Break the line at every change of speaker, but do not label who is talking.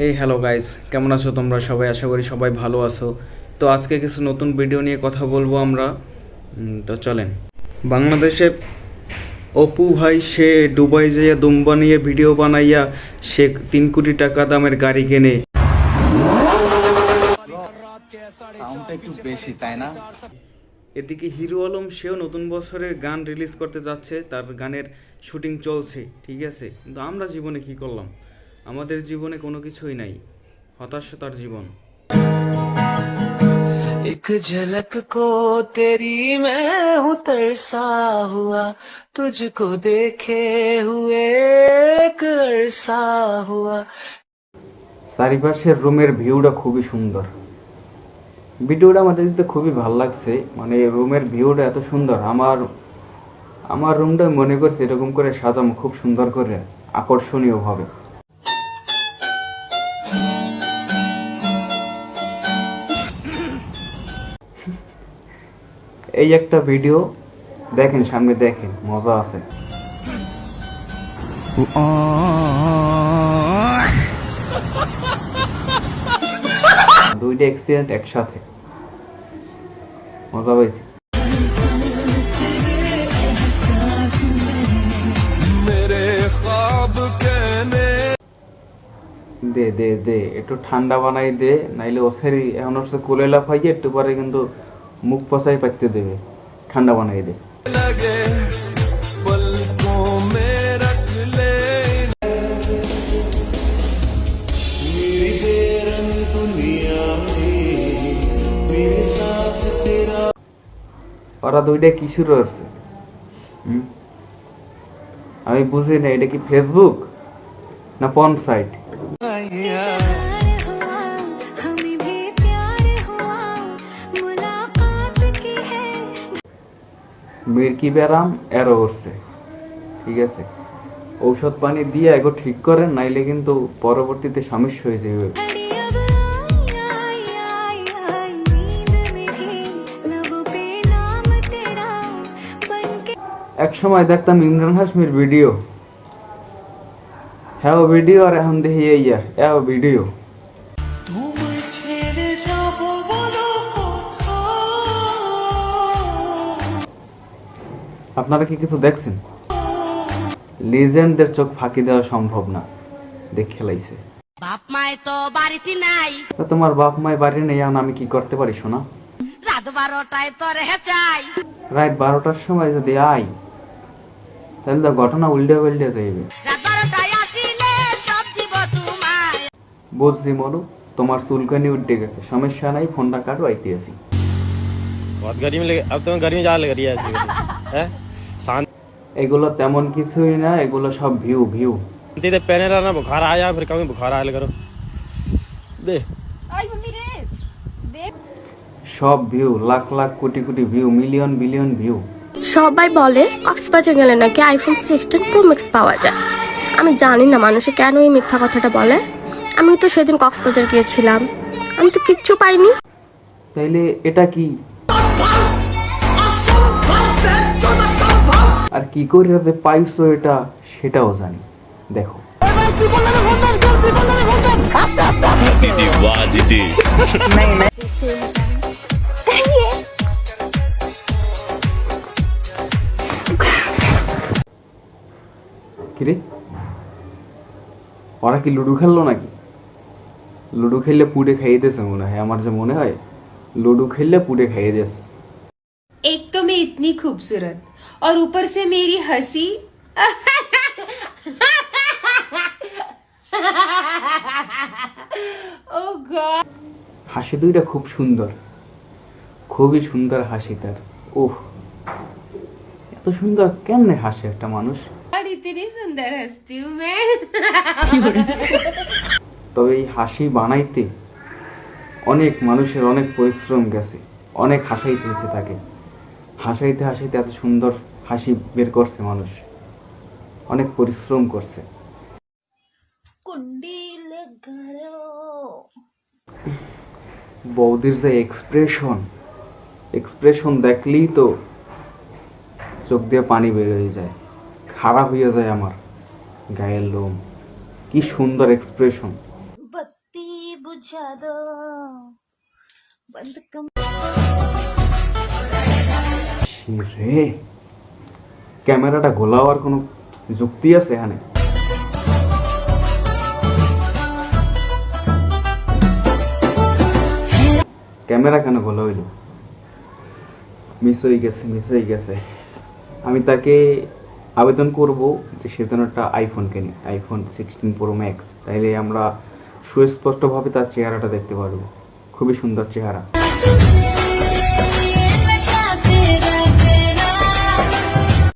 Hey hello guys কেমন আছো তোমরা? সবাই আশা করি সবাই ভালো আছো। তো আজকে কিছু নতুন ভিডিও নিয়ে কথা বলব আমরা। তো চলেন। বাংলাদেশে অপু ভাই সে দুবাই যাইয়া দুম্বা নিয়ে ভিডিও বানাইয়া সে তিন কোটি টাকা দামের গাড়ি কেনে। এদিকে হিরো আলম সেও নতুন বছরে গান রিলিজ করতে যাচ্ছে। তার গানের শুটিং চলছে ঠিক আছে? কিন্তু আমরা জীবনে কি করলাম? আমাদের জীবনে কোনো কিছুই নাই। হতাশতার জীবন।
এক ঝলক কো তেরি মে উতরসা হুয়া তুঝকো দেখে হুয়ে করসা হুয়া
চারিপাশের রুমের ভিউটা খুবই সুন্দর। ভিডিওটা আমাদের দিতে খুবই ভালো লাগছে। মানে রুমের ভিউটা এত সুন্দর। আমার আমার রুমটা মনে করছে এরকম করে সাজানো খুব সুন্দর করে আকর্ষণীয়ভাবে। এই একটা ভিডিও দেখেন, সামনে দেখেন, মজা আছে। দুইটা অ্যাক্সিডেন্ট একসাথে। মজা পাইছি। দে দে দে, একটু ঠান্ডা বানাই দে, নাইলে ওসেরি এখন হচ্ছে কুলেলা ফাইয়ে একটু পরে কিন্তু মুখ পচাই পাইতে দেবে, ঠান্ডা বানাই দে। ওরা দুইটা কি শুরু করছে আমি বুঝি না, এটা কি ফেসবুক না পন সাইট মির্কি ব্যারাম এরও হচ্ছে ঠিক আছে? ঔষধ পানি দিয়ে এগো ঠিক করেন, নাইলে কিন্তু পরবর্তীতে সমস্যা হয়ে যাবে। এক সময় দেখতাম ইমরান হাসমির ভিডিও হ্যাঁ ভিডিও আর এখন দেখি ইয়া হ্যাঁ ভিডিও আপনারা কি কিছু দেখছেন লিজেন্ডদের চোখ ফাঁকি দেওয়া সম্ভব না দেখে খেলাইছে
বাপ মায় তো বাড়িতে নাই
তা তোমার বাপ মায় বাড়ি নেই এখন আমি কি করতে পারি শোনা
রাত বারোটায় তো রেহে চাই
রাত বারোটার সময় যদি আই তাহলে তো ঘটনা উল্টে পাল্টে যাইবে
রাত বারোটায় আসিলে সব দিব তোমায়
বুঝছি মরু তোমার চুলকানি উঠে গেছে সমস্যা নাই ফোনটা কাটো আইতে আসি
बहुत गर्मी लगे अब तो गर्मी ज्यादा लग रही है ऐसी है शांति
এগুলো তেমন কিছুই না এগুলো সব ভিউ ভিউ
দিতে প্যানেল আনা বুখার আয়া ফির কামি বুখার আয়া করো। দে।
সব view lakh lakh crore crore view million billion view
সবাই বলে কক্সবাজার গেলে নাকি আইফোন সিক্সটিন প্রো ম্যাক্স পাওয়া যায়। আমি জানি না মানুষে কেন এই মিথ্যা কথাটা বলে। আমি তো সেদিন কক্সবাজার গিয়েছিলাম। আমি তো কিচ্ছু পাইনি।
তাইলে এটা কি? আর কি করে যে পাইছো এটা সেটাও জানি দেখো কিরে ওরা কি লুডো খেললো নাকি লুডো খেললে পুড়ে খাইয়ে দিয়েছে মনে হয় আমার যে মনে হয় লুডো খেললে পুড়ে খাইয়ে দিয়েছে
एक तो मैं इतनी खूबसूरत और ऊपर से मेरी हंसी oh God.
হাসি দুইটা খুব সুন্দর খুবই সুন্দর হাসি তার ওহ এত সুন্দর কেমনে হাসে একটা মানুষ
और इतनी सुंदर हंसती हूँ मैं
তবে এই হাসি বানাইতে অনেক মানুষের অনেক পরিশ্রম গেছে অনেক হাসাইতে হয়েছে তাকে হাসাইতে হাসাইতে এত সুন্দর হাসি বের করছে মানুষ। অনেক পরিশ্রম করছে। বৌদির যে এক্সপ্রেশন এক্সপ্রেশন দেখলেই তো চোখ দিয়ে পানি বের হয়ে যায়। খারাপ হয়ে যায় আমার গায়ের লোম। কি সুন্দর এক্সপ্রেশন
বাতি বুঝা দো বন্ধ कम
রে ক্যামেরাটা গোলা হওয়ার কোনো যুক্তি আছে এখানে? ক্যামেরা কেন গোলা হইল মিস হয়ে গেছে মিস হয়ে গেছে। আমি তাকে আবেদন করব যে সে যেন একটা আইফোন কেনে আইফোন সিক্সটিন প্রো ম্যাক্স তাইলে আমরা সুস্পষ্টভাবে তার চেহারাটা দেখতে পারব। খুবই সুন্দর চেহারা।